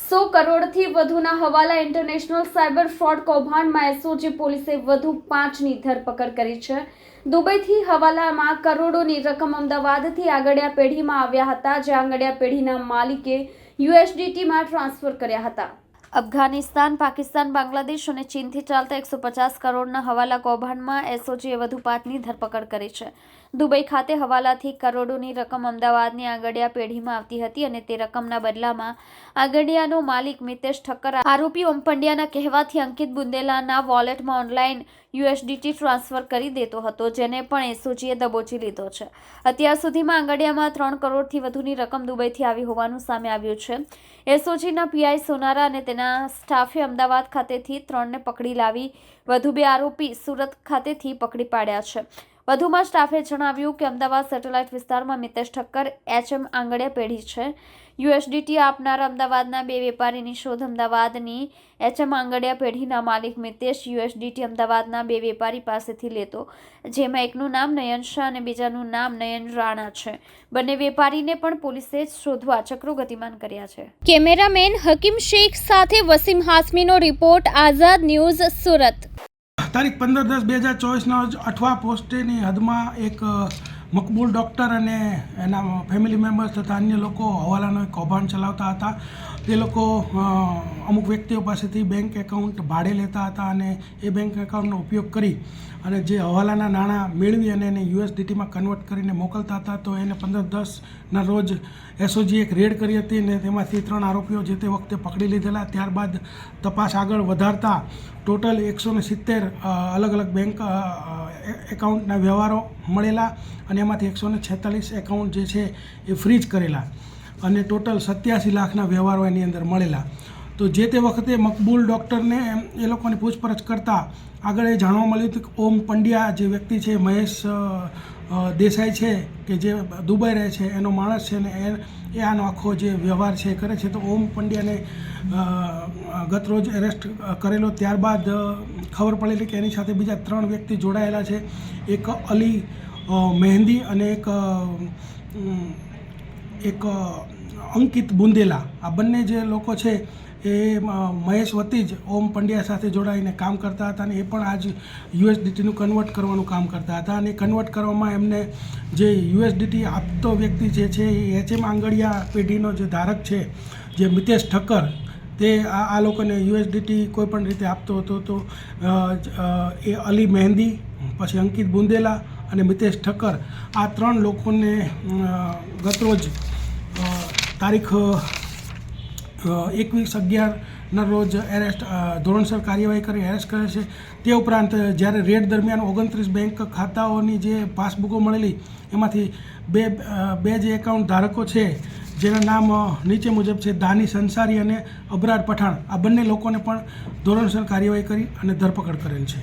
સો કરોડથી વધુના હવાલા ઇન્ટરનેશનલ સાયબર ફ્રોડ કૌભાંડમાં એસઓજી પોલીસે વધુ પાંચની ધરપકડ કરી છે. દુબઈથી હવાલામાં કરોડોની રકમ અમદાવાદથી આગળિયા પેઢીમાં આવ્યા હતા જે આંગડિયા પેઢીના માલિકે યુએસડીટીમાં ટ્રાન્સફર કર્યા હતા. અફઘાનિસ્તાન, પાકિસ્તાન, બાંગ્લાદેશ અને ચીનથી ચાલતા એકસો પચાસ કરોડના હવાલા કૌભાંડમાં એસઓજીએ વધુ પાંચની ધરપકડ કરી છે. દુબઈ ખાતે હવાલાથી કરોડોની રકમ અમદાવાદની આંગડિયા પેઢીમાં આવતી હતી અને તે રકમના બદલામાં આંગડિયાનો માલિક મિતેશ ઠક્કર આરોપી ઓમ પંડ્યાના કહેવાથી અંકિત બુંદેલાના વોલેટમાં ઓનલાઈન યુએસડીટી ટ્રાન્સફર કરી દેતો હતો, જેને પણ એસઓજીએ દબોચી લીધો છે. અત્યાર સુધીમાં આંગડિયામાં ત્રણ કરોડથી વધુની રકમ દુબઈથી આવી હોવાનું સામે આવ્યું છે. એસઓજીના પીઆઈ સોનારા અને તેના સ્ટાફે અમદાવાદ ખાતેથી ત્રણને પકડી લાવી વધુ બે આરોપી સુરત ખાતેથી પકડી પાડ્યા છે. વધુમાં સ્ટાફે જણાવ્યું કે અમદાવાદ સેટેલાઇટ વિસ્તારમાં મિતેશ ઠક્કર, એચએમ આંગડિયા પેઢી છે. યુએસડીટી આપનાર અમદાવાદના બે વેપારીની શોધ અમદાવાદની એચએમ આંગડિયા પેઢીના માલિક મિતેશ યુએસડીટી અમદાવાદના બે વેપારી પાસેથી લેતો, જેમાં એકનું નામ નયન શાહ અને બીજાનું નામ નયન રાણા છે. બંને વેપારીને પણ પોલીસે શોધવા ચક્રો ગતિમાન કર્યા છે. કેમેરામેન હકીમ શેખ સાથે વસીમ હાસમીનો રિપોર્ટ, આઝાદ ન્યૂઝ સુરત. તારીખ પંદર દસ બે હજાર ચોવીસના અઠવા પોસ્ટેની હદમાં એક મકબૂલ ડૉક્ટર અને એના ફેમિલી મેમ્બર્સ તથા અન્ય લોકો હવાલાનો એક કૌભાંડ ચલાવતા હતા. તે લોકો અમુક વ્યક્તિઓ પાસેથી બેંક એકાઉન્ટ ભાડે લેતા હતા અને એ બેંક એકાઉન્ટનો ઉપયોગ કરી અને જે હવાલાના નાણાં મેળવી અને એને યુએસડીટીમાં કન્વર્ટ કરીને મોકલતા હતા, તો એને પંદર દસના રોજ એસઓજી એક રેડ કરી હતી અને તેમાંથી ત્રણ આરોપીઓ જે તે વખતે પકડી લીધેલા. ત્યારબાદ તપાસ આગળ વધારતા ટોટલ એકસો સિત્તેર અલગ અલગ બેંક એકાઉન્ટના વ્યવહારો મળેલા અને એમાંથી એકસો ને છેતાલીસ એકાઉન્ટ જે છે એ ફ્રીજ કરેલા અને ટોટલ સત્યાસી લાખના વ્યવહારો એની અંદર મળેલા. તો જે તે વખતે મકબૂલ ડૉક્ટરને એ લોકોની પૂછપરછ કરતાં આગળ એ જાણવા મળ્યું હતું કે ઓમ પંડ્યા જે વ્યક્તિ છે, મહેશ દેસાઈ છે કે જે દુબઈ રહે છે, એનો માણસ છે ને એ આનો આખો જે વ્યવહાર છે કરે છે. તો ઓમ પંડ્યાને ગતરોજ ગત રોજ એરેસ્ટ કરેલો. ત્યારબાદ ખબર પડેલી કે એની સાથે બીજા ત્રણ વ્યક્તિ જોડાયેલા છે. એક અલી મહેંદી અને એક એક અંકિત બુંદેલા. આ બંને જે લોકો છે એ મહેશ વતી જ ઓમ પંડ્યા સાથે જોડાઈને કામ કરતા હતા અને એ પણ આજ યુએસડીટીનું કન્વર્ટ કરવાનું કામ કરતા હતા અને કન્વર્ટ કરવામાં એમને જે યુએસડીટી આપતો વ્યક્તિ જે છે એ એચએમ આંગળિયા પેઢીનો જે ધારક છે, જે મિતેશ ઠક્કર, તે આ આ લોકોને યુએસડીટી કોઈ પણ રીતે આપતો હતો તો એ અલી મહેંદી, પછી અંકિત બુંદેલા અને મિતેશ ઠક્કર, આ ત્રણ લોકોને ગતરોજ તારીખ એકવીસ અગિયારના રોજ એરેસ્ટ ધોરણસર કાર્યવાહી કરી એરેસ્ટ કરે છે. તે ઉપરાંત જ્યારે રેડ દરમિયાન ઓગણત્રીસ બેંક ખાતાઓની જે પાસબુકો મળેલી, એમાંથી બે બે જે એકાઉન્ટ ધારકો છે, જેના નામ નીચે મુજબ છે, દાની સંસારી અને અબરાર પઠાણ. આ બંને લોકોને પણ ધોરણસર કાર્યવાહી કરી અને ધરપકડ કરેલ છે.